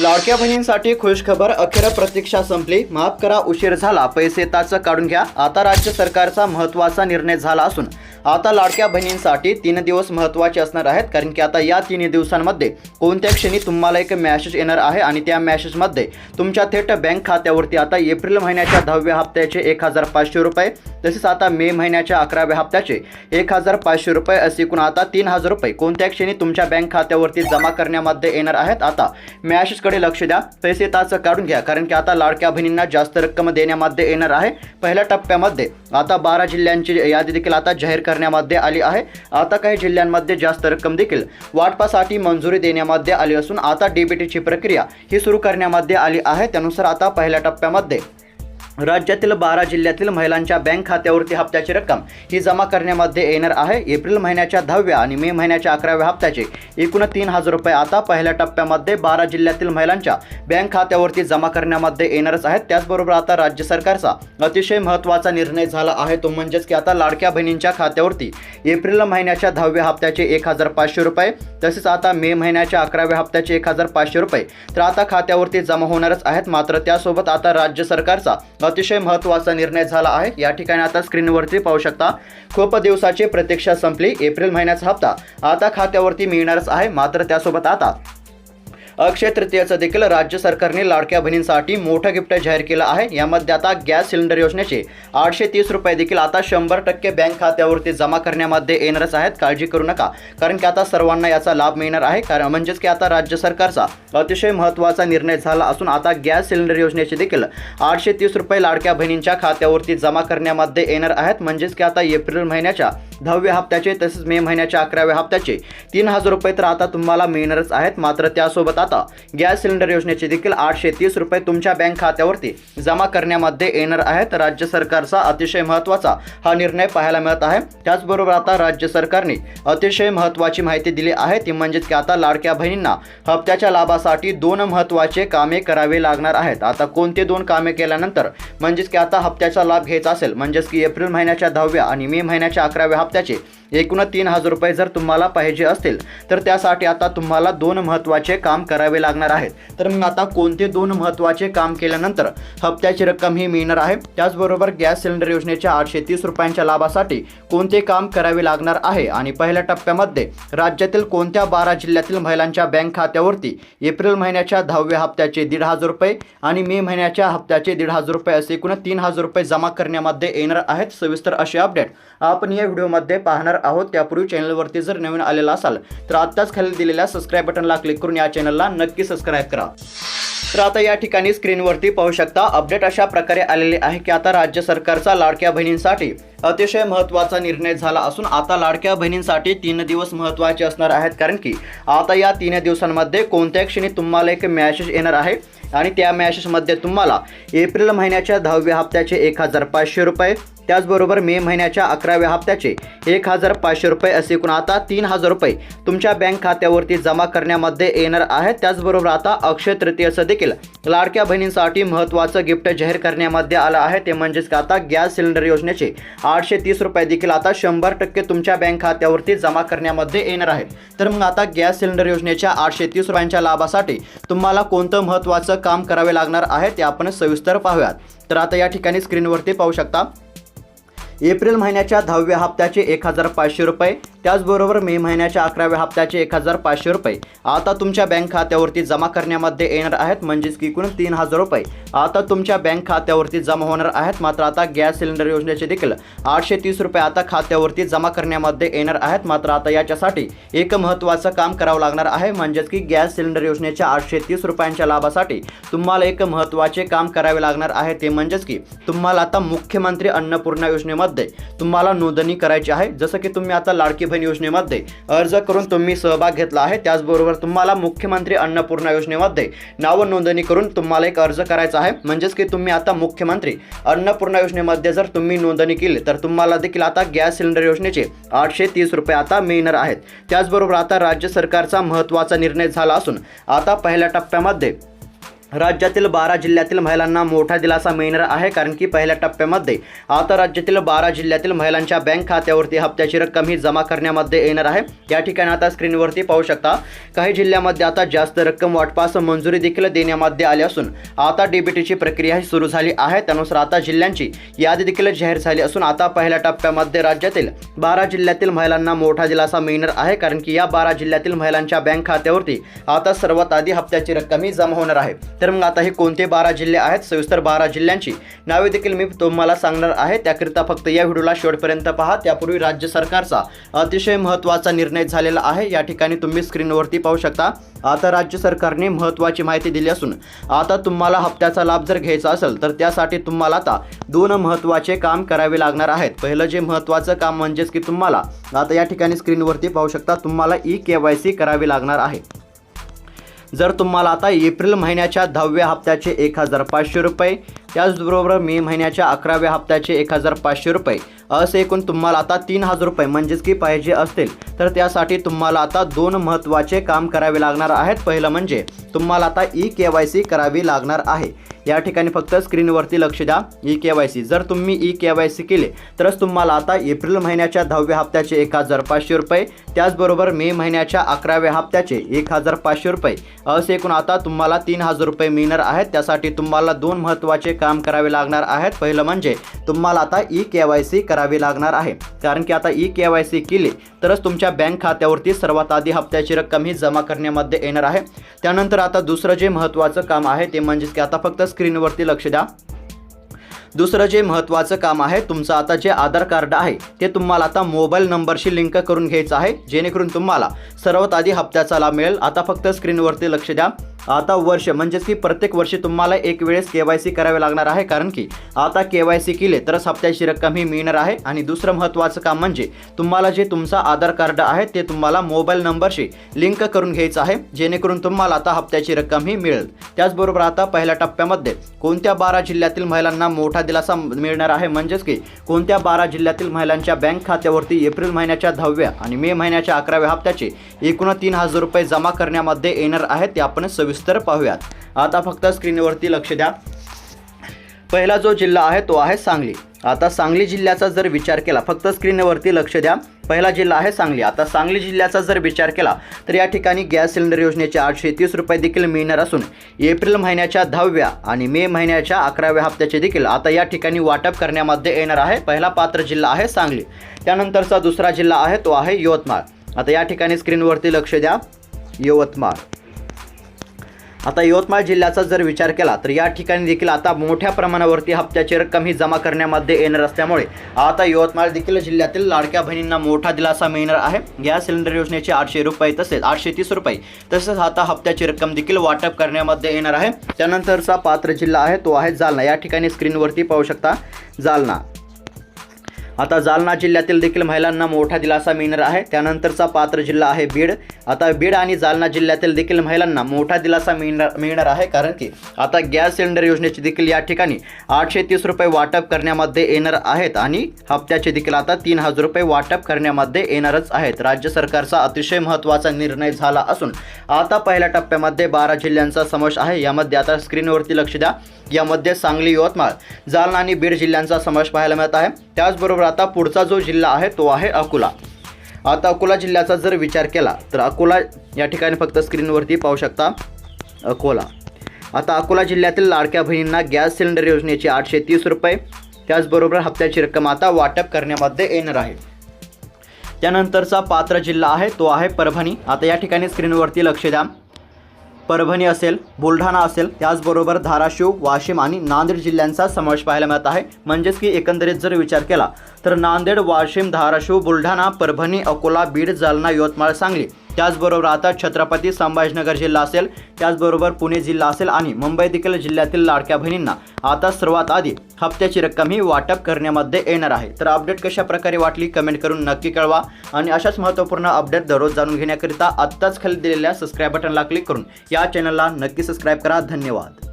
लाडक्या बहिणींसाठी खुशखबर अखेर प्रतीक्षा संपली. माफ करा उशीर झाला. पैसे ताच काढून घ्या. आता राज्य सरकारचा महत्त्वाचा निर्णय झाला असून आता लाडक्या बहिणींसाठी तीन दिवस महत्त्वाचे असणार आहेत कारण की आता या तीन दिवसांमध्ये कोणत्या क्षणी तुम्हाला एक मॅसेज येणार आहे आणि त्या मॅसेजमध्ये तुमच्या थेट बँक खात्यावरती आता एप्रिल महिन्याच्या दहाव्या हप्त्याचे एक हजार पाचशे रुपये तसेच आता मे महिन्याच्या अकराव्या हप्त्याचे एक हजार पाचशे रुपये असे एकूण आता तीन हजार रुपये कोणत्या क्षणी तुमच्या बँक खात्यावरती जमा करण्यामध्ये येणार आहेत आता मॅसेजकडे लक्ष द्या पैसे ताच काढून घ्या कारण की आता लाडक्या बहिणींना जास्त रक्कम देण्यामध्ये येणार आहे. पहिल्या टप्प्यामध्ये आता बारा जिल्ह्यांची यादी देखील आता जाहीर करण्यामध्ये आली आहे. आता काही जिल्ह्यांमध्ये जास्त रक्कम देखील वाटपासाठी मंजुरी देण्यामध्ये आली असून आता डीबीटीची प्रक्रिया ही सुरू करण्यामध्ये आली आहे. त्यानुसार आता पहिल्या टप्प्यामध्ये राज्यातील बारा जिल्ह्यातील महिलांच्या बँक खात्यावरती हप्त्याची रक्कम ही जमा करण्यामध्ये येणार आहे. एप्रिल महिन्याच्या दहाव्या आणि मे महिन्याच्या अकराव्या हप्त्याचे एकूण तीन हजार रुपये आता पहिल्या टप्प्यामध्ये बारा जिल्ह्यातील महिलांच्या बँक खात्यावरती जमा करण्यामध्ये येणारच आहेत. त्याचबरोबर आता राज्य सरकारचा अतिशय महत्त्वाचा निर्णय झाला आहे. तो म्हणजेच की आता लाडक्या बहिणींच्या खात्यावरती एप्रिल महिन्याच्या दहाव्या हप्त्याचे एक हजार पाचशे रुपये तसेच आता मे महिन्याच्या अकराव्या हप्त्याचे एक हजार पाचशे रुपये तर आता खात्यावरती जमा होणारच आहेत. मात्र त्यासोबत आता राज्य सरकारचा अतिशय महत्त्वाचा निर्णय झाला आहे. या ठिकाणी आता स्क्रीनवरती पाहू शकता खूप दिवसाची प्रतीक्षा संपली. एप्रिल महिन्याचा हप्ता आता खात्यावरती मिळणारच आहे. मात्र त्यासोबत आता अक्षय तृतीयाचं देखील राज्य सरकारने लाडक्या बहिणींसाठी मोठं गिफ्ट जाहीर केलं आहे. यामध्ये आता गॅस सिलेंडर योजनेचे आठशे तीस रुपये देखील आता शंभर टक्के बँक खात्यावरती जमा करण्यामध्ये येणारच आहेत. काळजी करू नका कारण की आता सर्वांना याचा लाभ मिळणार आहे. कारण म्हणजेच की आता राज्य सरकारचा अतिशय महत्त्वाचा निर्णय झाला असून आता गॅस सिलेंडर योजनेचे देखील आठशे तीस रुपये लाडक्या बहिणींच्या खात्यावरती जमा करण्यामध्ये येणार आहेत. म्हणजेच की आता एप्रिल महिन्याच्या दहाव्या हप्त्याचे तसेच मे महिन्याच्या अकराव्या हप्त्याचे तीन हजार रुपये तर आता तुम्हाला मिळणारच आहेत. मात्र त्यासोबत आता. गॅस सिलेंडर योजनेचे देखील आठशे तीस रुपये तुमच्या बँक खात्यावरती जमा करण्यामध्ये येणार आहेत. राज्य सरकारचा अतिशय महत्त्वाचा हा निर्णय पाहायला मिळत आहे. त्याचबरोबर आता राज्य सरकारने अतिशय महत्त्वाची माहिती दिली आहे. ती म्हणजेच की आता लाडक्या बहिणींना हप्त्याच्या लाभासाठी दोन महत्त्वाचे कामे करावे लागणार आहेत. आता कोणते दोन कामे केल्यानंतर म्हणजेच की आता हप्त्याचा लाभ घ्यायचा असेल म्हणजेच की एप्रिल महिन्याच्या दहाव्या आणि मे महिन्याच्या अकराव्या हप्त्याचे एकूण तीन हजार रुपये जर तुम्हाला पाहिजे असतील तर त्यासाठी आता तुम्हाला दोन महत्त्वाचे काम करावे लागणार आहेत. तर मग आता कोणते दोन महत्त्वाचे काम केल्यानंतर हप्त्याची रक्कम ही मिळणार आहे? त्याचबरोबर गॅस सिलेंडर योजनेच्या आठशे तीस रुपयांच्या लाभासाठी कोणते काम करावे लागणार आहे? आणि पहिल्या टप्प्यामध्ये राज्यातील कोणत्या बारा जिल्ह्यातील महिलांच्या बँक खात्यावरती एप्रिल महिन्याच्या दहाव्या हप्त्याचे दीड हजार रुपये आणि मे महिन्याच्या हप्त्याचे दीड हजार रुपये असे एकूण तीन हजार रुपये जमा करण्यामध्ये येणार आहेत? सविस्तर असे अपडेट आपण या व्हिडिओमध्ये पाहणार आहोत. त्यापूर्वी चॅनलवरती जर नवीन आलेला असाल तर आत्ताच खाली दिलेल्या सबस्क्राईब बटनला क्लिक करून या चॅनलला नक्की सबस्क्राईब करा. तर आता या ठिकाणी स्क्रीनवरती पाहू शकता अपडेट अशा प्रकारे आलेले आहे की आता राज्य सरकारचा लाडक्या बहिणींसाठी अतिशय महत्त्वाचा निर्णय झाला असून आता लाडक्या बहिणींसाठी तीन दिवस महत्त्वाचे असणार आहेत. कारण की आता या तीन दिवसांमध्ये कोणत्या क्षणी तुम्हाला एक मॅसेज येणार आहे आणि त्या मॅसेजमध्ये तुम्हाला एप्रिल महिन्याच्या दहाव्या हप्त्याचे एक हजार पाचशे रुपये त्याचबरोबर मे महिन्याच्या अकराव्या हप्त्याचे एक हजार पाचशे रुपये असे एकूण आता तीन हजार रुपये तुमच्या बँक खात्यावरती जमा करण्यामध्ये येणार आहेत. त्याचबरोबर आता अक्षय तृतीयचं देखील लाडक्या बहिणींसाठी महत्त्वाचं गिफ्ट जाहीर करण्यामध्ये आलं आहे. ते म्हणजेच का आता गॅस सिलेंडर योजनेचे आठशे तीस रुपये देखील आता शंभर टक्के तुमच्या बँक खात्यावरती जमा करण्यामध्ये येणार आहेत. तर मग आता गॅस सिलेंडर योजनेच्या आठशे तीस रुपयांच्या लाभासाठी तुम्हाला कोणतं महत्त्वाचं काम करावे लागणार आहे ते आपण सविस्तर पाहूयात. तर आता या ठिकाणी स्क्रीनवरती पाहू शकता एप्रिल महिन्याच्या दहाव्या हप्त्याचे एक हजार पाचशे रुपये त्याचबरोबर मे महिन्याच्या अकराव्या हप्त्याचे एक हजार पाचशे रुपये. आता तुमच्या बँक खात्यावरती जमा करण्यामध्ये येणार आहेत म्हणजेच की एकूण तीन हजार रुपये. आता तुमच्या बँक खात्यावरती जमा होणार आहेत मात्र आता गॅस सिलेंडर योजनेचे देखील आठशे तीस रुपये आता खात्यावरती जमा करण्यामध्ये येणार आहेत मात्र आता याच्यासाठी एक महत्त्वाचं काम करावं लागणार आहे म्हणजेच की गॅस सिलेंडर योजनेच्या आठशे तीस रुपयांच्या लाभासाठी तुम्हाला एक महत्त्वाचे काम करावे लागणार आहे ते म्हणजेच की तुम्हाला आता मुख्यमंत्री अन्नपूर्णा योजनेमध्ये तुम्हाला नोंदणी करायची आहे. जसं की तुम्ही आता लाडकी बहीण योजनेमध्ये अर्ज करून तुम्ही सहभाग घेतला आहे. त्याचबरोबर तुम्हाला मुख्यमंत्री अन्नपूर्णा योजनेमध्ये नाव नोंदणी करून तुम्हाला एक अर्ज करायचा आहे. म्हणजेच की तुम्ही आता मुख्यमंत्री अन्नपूर्णा योजनेमध्ये जर तुम्ही नोंदणी केली तर तुम्हाला देखील आता गॅस सिलेंडर योजनेचे आठशे तीस रुपये आता मिळणार आहेत. त्याचबरोबर आता राज्य सरकारचा महत्त्वाचा निर्णय झाला असून आता पहिल्या टप्प्यामध्ये राज्यातील बारा जिल्ह्यातील महिलांना मोठा दिलासा मिळणार आहे कारण की पहिल्या टप्प्यामध्ये आता राज्यातील बारा जिल्ह्यातील महिलांच्या बँक खात्यावरती हप्त्याची रक्कम ही जमा करण्यामध्ये येणार आहे. या ठिकाणी आता स्क्रीनवरती पाहू शकता काही जिल्ह्यामध्ये आता जास्त रक्कम वाटपास मंजुरी देखील देण्यामध्ये आली असून आता डीबीटीची प्रक्रिया ही सुरू झाली आहे. त्यानुसार आता जिल्ह्यांची यादी देखील जाहीर झाली असून आता पहिल्या टप्प्यामध्ये राज्यातील बारा जिल्ह्यातील महिलांना मोठा दिलासा मिळणार आहे कारण की या बारा जिल्ह्यातील महिलांच्या बँक खात्यावरती आता सर्वात आधी हप्त्याची रक्कम ही जमा होणार आहे. तर मग आता हे कोणते बारा जिल्हे आहेत? सविस्तर बारा जिल्ह्यांची नावे देखील मी तुम्हाला सांगणार आहे. त्याकरिता फक्त या व्हिडिओला शेवटपर्यंत पहा. त्यापूर्वी राज्य सरकारचा अतिशय महत्त्वाचा निर्णय झालेला आहे. या ठिकाणी तुम्ही स्क्रीनवरती पाहू शकता. आता राज्य सरकारने महत्त्वाची माहिती दिली असून आता तुम्हाला हप्त्याचा लाभ जर घ्यायचा असेल तर त्यासाठी तुम्हाला आता दोन महत्त्वाचे काम करावे लागणार आहेत. पहिलं जे महत्त्वाचं काम म्हणजेच की तुम्हाला आता या ठिकाणी स्क्रीनवरती पाहू शकता तुम्हाला ई के वाय सी करावी लागणार आहे. जर तुम्हाला आता एप्रिल महिन्याच्या दहाव्या हप्त्याचे एक हजार पाचशे रुपये त्याचबरोबर मे महिन्याच्या अकराव्या हप्त्याचे एक हजार पाचशे रुपये असे एकूण तुम्हाला आता तीन हजार रुपये म्हणजेच की पाहिजे असतील तर त्यासाठी तुम्हाला आता दोन महत्त्वाचे काम करावे लागणार आहेत. पहिलं म्हणजे तुम्हाला आता ई के वाय सी करावी लागणार आहे. या ठिकाणी फक्त स्क्रीनवरती लक्ष द्या ई के वाय सी. जर तुम्ही ई के वाय सी केले तरच तुम्हाला आता एप्रिल महिन्याच्या दहाव्या हप्त्याचे एक हजार पाचशे रुपये त्याचबरोबर मे महिन्याच्या अकराव्या हप्त्याचे एक हजार पाचशे रुपये. असे एकूण आता तुम्हाला तीन हजार रुपये मिळणार आहेत त्यासाठी तुम्हाला दोन महत्त्वाचे काम करावे लागणार आहेत. पहिलं म्हणजे तुम्हाला आता ई के वाय सी करावी लागणार आहे. कारण की आता ई के वाय सी केली तरच तुमच्या बँक खात्यावरती सर्वात आधी हप्त्याची रक्कम ही जमा करण्यामध्ये येणार आहे. त्यानंतर आता दुसरं जे महत्त्वाचं काम आहे ते म्हणजेच की आता फक्त स्क्रीनवरती लक्ष द्या. दुसरं जे महत्त्वाचं काम आहे तुमचं आता जे आधार कार्ड आहे ते तुम्हाला आता मोबाईल नंबरशी लिंक करून घ्यायचं आहे जेणेकरून तुम्हाला सर्वात आधी हप्त्याचा लाभ मिळेल. आता फक्त स्क्रीनवरती लक्ष द्या. आता वर्ष म्हणजेच की प्रत्येक वर्षी तुम्हाला एक वेळेस के वाय सी करावे लागणार आहे कारण की आता के वाय सी केले तरच हप्त्याची रक्कम ही मिळणार आहे. आणि दुसरं महत्त्वाचं काम म्हणजे तुम्हाला जे तुमचा आधार कार्ड आहे ते तुम्हाला मोबाईल नंबरशी लिंक करून घ्यायचं आहे जेणेकरून तुम्हाला आता हप्त्याची रक्कम ही मिळेल. त्याचबरोबर आता पहिल्या टप्प्यामध्ये कोणत्या बारा जिल्ह्यातील महिलांना मोठा दिलासा मिळणार आहे म्हणजेच की कोणत्या बारा जिल्ह्यातील महिलांच्या बँक खात्यावरती एप्रिल महिन्याच्या दहाव्या आणि मे महिन्याच्या अकराव्या हप्त्याचे एकूण तीन हजार रुपये जमा करण्यामध्ये येणार आहेत ते आपण सविस्तर पाहूयात. आता फक्त स्क्रीनवरती लक्ष द्या. पहिला जो जिल्हा आहे तो आहे सांगली. आता सांगली जिल्ह्याचा जर विचार केला फक्त स्क्रीनवरती लक्ष द्या. पहिला जिल्हा आहे सांगली. आता सांगली जिल्ह्याचा जर विचार केला तर या ठिकाणी गॅस सिलेंडर योजनेचे आठशे तीस रुपये देखील मिळणार असून एप्रिल महिन्याच्या दहाव्या आणि मे महिन्याच्या अकराव्या हप्त्याचे देखील आता या ठिकाणी वाटप करण्यामध्ये येणार आहे. पहिला पात्र जिल्हा आहे सांगली. त्यानंतरचा दुसरा जिल्हा आहे तो आहे यवतमाळ. आता या ठिकाणी स्क्रीनवरती लक्ष द्या. यवतमाळ. आता यवतमाळ जिल्ह्याचा जर विचार केला तर या ठिकाणी देखील आता मोठ्या प्रमाणावरती हप्त्याची रक्कम ही जमा करण्यामध्ये येणार असल्यामुळे आता यवतमाळ देखील जिल्ह्यातील लाडक्या बहिणींना मोठा दिलासा मिळणार आहे. गॅस सिलेंडर योजनेचे आठशे रुपये तसेच आठशे तीस रुपये तसेच आता हप्त्याची रक्कम देखील वाटप करण्यामध्ये येणार आहे. त्यानंतरचा पात्र जिल्हा आहे तो आहे जालना. या ठिकाणी स्क्रीनवरती पाहू शकता जालना. आता जालना जिल्ह्यातील देखील महिलांना मोठा दिलासा मिळणार आहे. त्यानंतरचा पात्र जिल्हा आहे बीड. आता बीड आणि जालना जिल्ह्यातील देखील महिलांना मोठा दिलासा मिळणार मिळणार आहे कारण की आता गॅस सिलेंडर योजनेची देखील या ठिकाणी आठशे तीस रुपये वाटप करण्यामध्ये येणार आहेत आणि हप्त्याचे देखील आता तीन हजार रुपये वाटप करण्यामध्ये येणारच आहेत. राज्य सरकारचा अतिशय महत्त्वाचा निर्णय झाला असून आता पहिल्या टप्प्यामध्ये बारा जिल्ह्यांचा समावेश आहे. यामध्ये आता स्क्रीनवरती लक्ष द्या. यामध्ये सांगली यवतमाळ जालना आणि बीड जिल्ह्यांचा समावेश पाहायला मिळत आहे. त्याचबरोबर आता पुढचा जो जिल्हा आहे तो आहे अकोला. आता अकोला जिल्ह्याचा जर विचार केला तर अकोला या ठिकाणी फक्त स्क्रीनवरती पाहू शकता अकोला. आता अकोला जिल्ह्यातील लाडक्या बहिणींना गॅस सिलेंडर योजनेचे आठशे तीस रुपये त्याचबरोबर हप्त्याची रक्कम आता वाटप करण्यामध्ये येणार आहे. त्यानंतरचा पात्र जिल्हा आहे तो आहे परभणी. आता या ठिकाणी स्क्रीनवरती लक्ष द्या. परभणी असेल बुलढाणा असेल त्याचबरोबर धाराशिव वाशिम आणि नांदेड जिल्ह्यांचा समावेश पाहायला मिळत आहे. म्हणजेच की एकंदरीत जर विचार केला तर नांदेड वाशिम धाराशिव बुलढाणा परभणी अकोला बीड जालना यवतमाळ सांगली त्याचबरोबर आता छत्रपती संभाजीनगर जिल्हा असेल त्याचबरोबर पुणे जिल्हा असेल आणि मुंबई देखील जिल्ह्यातील लाडक्या बहिणींना आता सर्वात आधी हप्त्याची रक्कम ही वाटप करण्यामध्ये येणार आहे. तर अपडेट कशा प्रकारे वाटली कमेंट करून नक्की कळवा आणि अशाच महत्त्वपूर्ण अपडेट दररोज जाणून घेण्याकरिता आत्ताच खाली दिलेल्या सबस्क्राईब बटनला क्लिक करून या चॅनलला नक्की सबस्क्राईब करा. धन्यवाद.